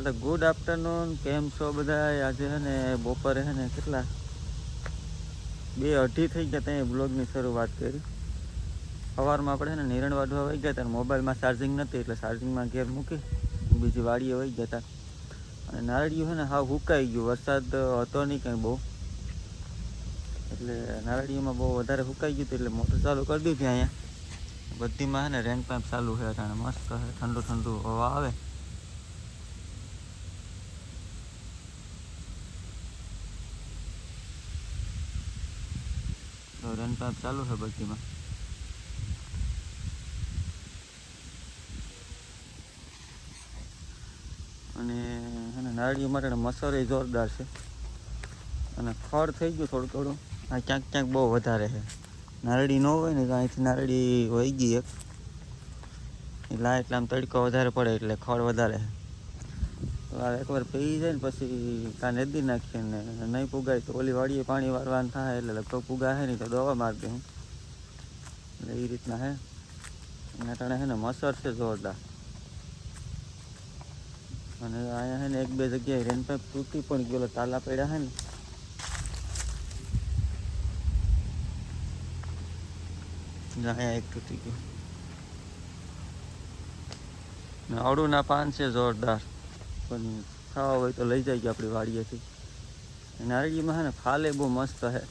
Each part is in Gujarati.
હા તો ગુડ આફ્ટરનૂન કેમ છો બધા આજે છે ને, બપોરે છે ને કેટલા? બે અઢી થઈ ગયા ત્યાં બ્લોગની શરૂઆત કરી. સવારમાં આપણે છે ને નિરણ વાઢવા વહી ગયા હતા મોબાઈલમાં ચાર્જિંગ નથી એટલે ચાર્જિંગમાં ઘેર મૂકી બીજી વાડીએ વહી ગયા હતા. અને નારળિયું છે ને હાવ હુકાઈ ગયું. વરસાદ હતો નહીં કંઈ બહુ. એટલે નારળીઓમાં બહુ વધારે સુકાઈ ગયું એટલે મોટર ચાલુ કરી દીધી અહીંયા. બધીમાં છે ને રેન્ક પાઇપ ચાલુ છે અટાણે, મસ્ત ઠંડુ ઠંડુ હવા આવે. તો રેન ચાલુ છે બધીમાં અને છે ને નારળીઓ માટે મસર જોરદાર છે. અને ફળ થઈ ગયું થોડું થોડું. આ ક્યાંક ક્યાંક બહુ વધારે છે. નારળી ન હોય ને તો અહીંથી નારડી વહી ગઈ એક. એટલે એટલે આમ તડકો વધારે પડે એટલે ખળ વધારે છે. એકવાર પી જાય ને પછી કાં નેદી નાખીએ ને નહીં પુગાય તો ઓલી વાડીએ પાણી વારવાનું થાય એટલે લગભગ પુગાશે નહીં તો દવા મારી દઉં એટલે એ રીતના હે. એના ટાણે છે ને મસર છે જોરદાર. અને અહીંયા છે ને એક બે જગ્યાએ રેન પાઇપ તૂટી પણ ગયો તાલા પડ્યા છે ને. અહીંયા એક તૂટી ગયો. અડુના પાન છે જોરદાર. પણ ખાવા હોય તો લઈ જાય આપણી વાડીએથી. નારળીમાં છે ને ફાલે બહુ મસ્ત છે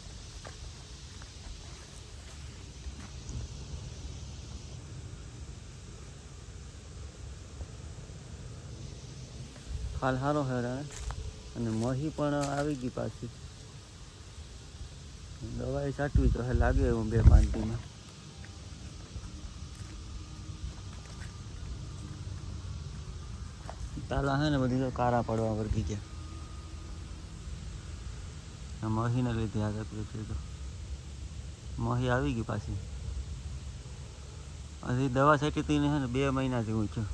ફાલ સારો હેરા અને મહી પણ આવી ગઈ પાછી. દવાઈ છાંટવી તો હે લાગે એવું બે પાંચ દીમાં તાલા હે ને બધી તો કારા પડવા વર્ગી ગયા. આ મહીને લીધે આ તકલીફ છે તો. મહી આવી ગઈ પાછી. હજી દવા છાંટી હતી ને ને બે મહિનાથી હું છું.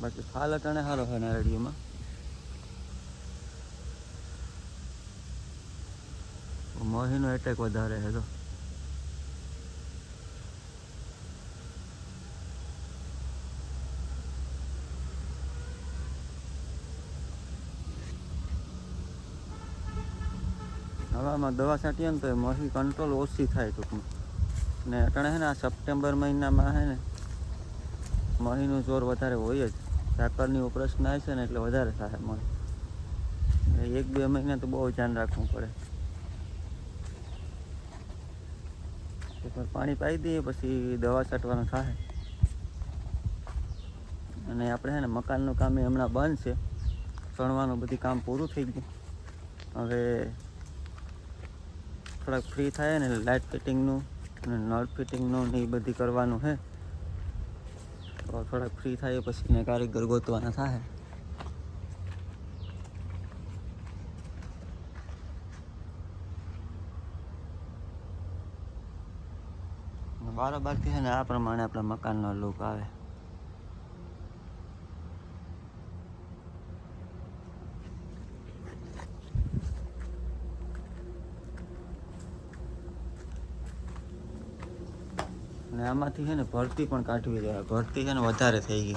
બાકી ફાલ અટાણે સારો છે નારળીઓમાં મહીનો એટેક વધારે હતો હવામાં દવા છાંટીએ ને તો એ મહી કંટ્રોલ ઓછી થાય ટૂંકમાં. ને અટાણે છે ને આ સપ્ટેમ્બર મહિનામાં છે ને મહીનું જોર વધારે હોય જ. સાકરની ઓપરેશન આવે છે ને એટલે વધારે થાય મહી. એક બે મહિના તો બહુ ધ્યાન રાખવું પડે. એકવાર પાણી પાઈ દઈએ, પછી દવા છાંટવાનું થાય. અને આપણે છે ને મકાનનું કામ એ હમણાં બંધ છે. ચણવાનું બધી કામ પૂરું થઈ ગયું. હવે થોડાક ફ્રી થાય ને લાઇટ ફિટિંગનું અને નળ ફિટિંગનું ને એ બધી કરવાનું છે. તો થોડાક ફ્રી થાય પછી ને કારીગર ગોતવાના થાય. બારોબારથી છે ને આ પ્રમાણે આપણા મકાનનો લુક આવે. અને આમાંથી છે ને ભરતી પણ કાઢવી જોઈએ. ભરતી છે ને વધારે થઈ ગઈ.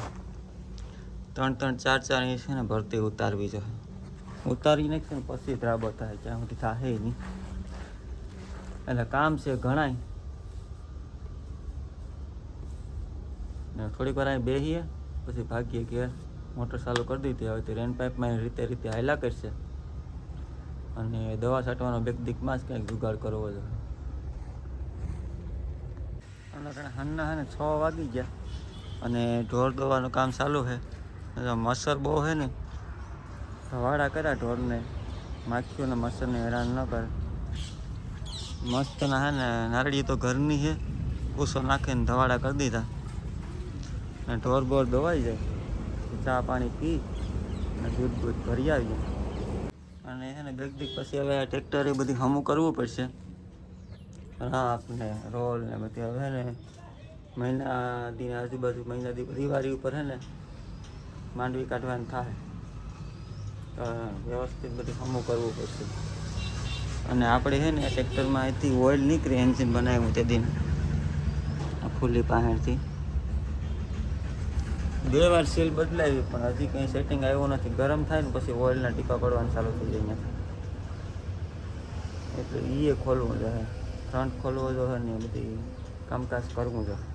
ત્રણ ત્રણ ચાર ચાર ઇંચ છે ને ભરતી ઉતારવી જોઈએ. ઉતારી નાખશે ને પછી ધ્રાબો થાય. ત્યાં સુધી થાય નહીં. એટલે કામ છે ઘણાય. ને થોડીક વાર અહીં બેસીએ પછી ભાગીએ ઘેર મોટર ચાલુ કરી દીધી. હવે તે રેન પાઇપમાં રીતે રીતે હાયલા કરશે. અને દવા છાંટવાનો બેક દીકમાં જ કંઈક જુગાડ કરવો જોઈએ અને હાલના હે ને છ વાગી ગયા. અને ઢોર દવાનું કામ ચાલુ છે. મચ્છર બહુ છે ને. વાડા કર્યા ઢોરને. માખીઓને મચ્છરને હેરાન ન કરે. મસ્ત ના હે ને નારળી તો ઘરની છે. ભૂસો નાખીને ધવાડા કરી દીધા. અને ઢોર બોર દોવાઈ જાય ચા પાણી પી અને દૂધ બૂધ ભરી આવીએ અને છે ને બેગ દીક પછી હવે આ ટ્રેક્ટર બધી હમું કરવું પડશે. રાપ ને રોલ ને બધી હવે ને મહિના દી આજુબાજુ મહિના દી દિવાળી ઉપર હે ને માંડવી કાઢવાનું થાય. તો વ્યવસ્થિત બધું હમું કરવું પડશે. અને આપણે છે ને ટ્રેક્ટરમાં અહીંથી ઓઇલ નીકળી એન્જિન બનાવ્યું તે દિન. આ ફૂલી પાસેથી બે વાર સીલ બદલાવી, પણ હજી કંઈ સેટિંગ આવ્યું નથી. ગરમ થાય ને પછી ઓઇલના ટીપા પડવાનું ચાલુ થઈ જાય એટલે એ ખોલવું જોઈએ ફ્રન્ટ ખોલવો જોઈએ ને એ બધી કામકાજ કરવું જોઈએ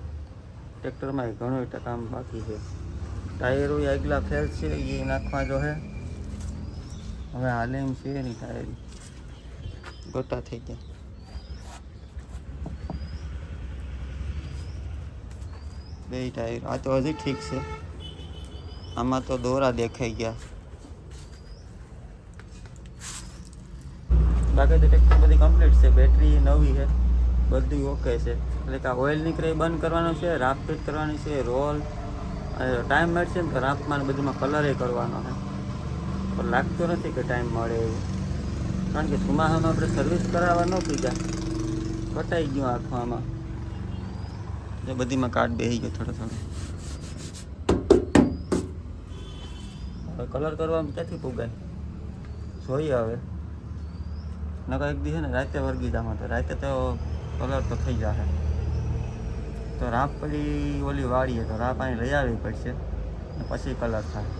ટ્રેક્ટરમાં ઘણું એટલે કામ બાકી છે. ટાયરો આગલા ફેલ છે એ નાખવા જો હે. હવે હાલે એમ છે નહીં ટાયર. ગોતા થઈ ગયા. બે ટાયર. આ તો હજી ઠીક છે. આમાં તો દોરા દેખાઈ ગયા. બાકી તો ટ્રેક્ટર બધી કમ્પ્લીટ છે. બેટરી નવી છે. બધું ઓકે છે. એટલે કે આ ઓઇલ નીકળે બંધ કરવાનું છે રાફ ફિટ કરવાની છે રોલ ટાઈમ મળશે ને તો રાફમાં બધુંમાં કલર એ કરવાનો છે. પણ લાગતો નથી કે ટાઈમ મળે એવું. કારણ કે સુમાહામાં આપણે સર્વિસ કરાવવા ન પીધા કટાઈ ગયું આખો આમાં. એ બધીમાં કાર્ડ બેસી ગયો થોડો થોડો. કલર કરવામાં ક્યાંથી પુગાય જોઈએ હવે. નકર એક દી છે ને રાતે વર્ગી જામાં તો રાતે તો કલર તો થઈ જશે તો રાપ પેલી ઓલી વાળીએ તો રાપ અહીં લઈ આવવી પડશે પછી કલર થાય.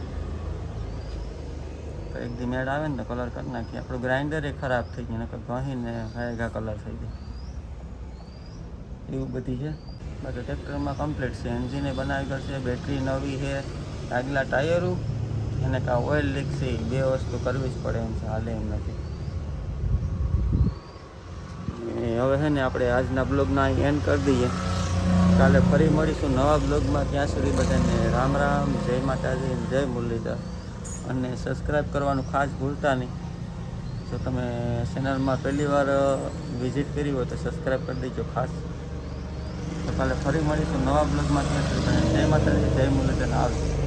તો એક દી મેળ આવે ને તો કલર કરી નાખીએ. આપણું ગ્રાઇન્ડર એ ખરાબ થઈ ગયું, નકર ઘસીને હાયગા કલર થઈ જાય એવું બધી છે? બાકી ટ્રેક્ટરમાં કમ્પ્લીટ છે. એન્જિને બનાવી કરશે બેટરી નવી છે, આગલા ટાયરો અને કાં ઓઇલ લીક છે, બે વસ્તુ કરવી જ પડે એમ છે, હાલે એમ નથી. હવે છે ને આપણે આજના બ્લોગના એન્ડ કરી દઈએ. કાલે ફરી મળીશું નવા બ્લોગમાં. ત્યાં સુધી બધાને રામ રામ, જય માતાજી, જય મુરલીધર. અને સબસ્ક્રાઈબ કરવાનું ખાસ ભૂલતા નહીં. જો તમે ચેનલમાં પહેલી વાર વિઝિટ કરી હોય તો સબસ્ક્રાઈબ કરી દેજો ખાસ. તો કાલે ફરી મળીશું નવા બ્લોગમાં ત્યાં સુધી જય માતાજી જય મુરલીધર આવજો